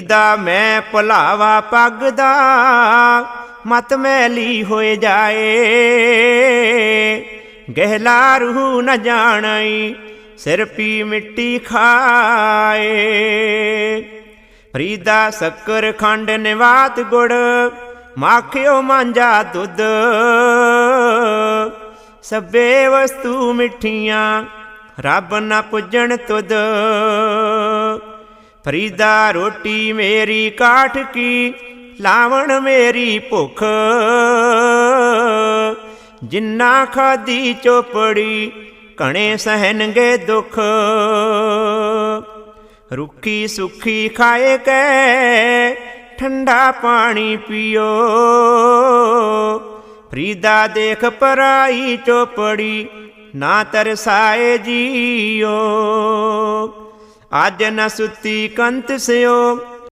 ਦਾ ਮੈਂ ਭੁਲਾਵਾ ਪੱਗ ਦਾ ਮਤ ਮੈਲੀ ਹੋਏ ਜਾਏ। ਗਹਿਲਾ ਰੂਹ ਨ ਜਾਣਈ, ਸਿਰ ਪੀ ਮਿੱਟੀ ਖਾਏ। ਫਰੀਦਾ ਸ਼ੱਕਰ ਖੰਡ ਨਿਵਾਤ ਗੁੜ, ਮਾਖਿਓ ਮਾਂਜਾ ਦੁੱਧ। ਸਭੇ ਵਸਤੂ ਮਿੱਠੀਆਂ, ਰੱਬ ਨਾ ਪੁੱਜਣ ਤੁਧ। ਫਰੀਦਾ ਰੋਟੀ ਮੇਰੀ ਕਾਠ ਕੀ, ਲਾਵਣ ਮੇਰੀ ਭੁੱਖ। ਜਿੰਨਾ ਖਾਦੀ ਚੋਪੜੀ ਕਣੇ ਸਹਿਣਗੇ ਦੁੱਖ। ਰੁੱਖੀ ਸੁੱਖੀ ਖਾਏ ਕੈ, ਠੰਡਾ ਪਾਣੀ ਪੀਓ। ਫਰੀਦਾ ਦੇਖ ਪਰਾਈ ਚੋਪੜੀ, ਨਾ ਤਰਸਾਏ ਜੀਓ। ਅੱਜ ਨ ਸੁਤੀ ਕੰਤ ਸਿਓ।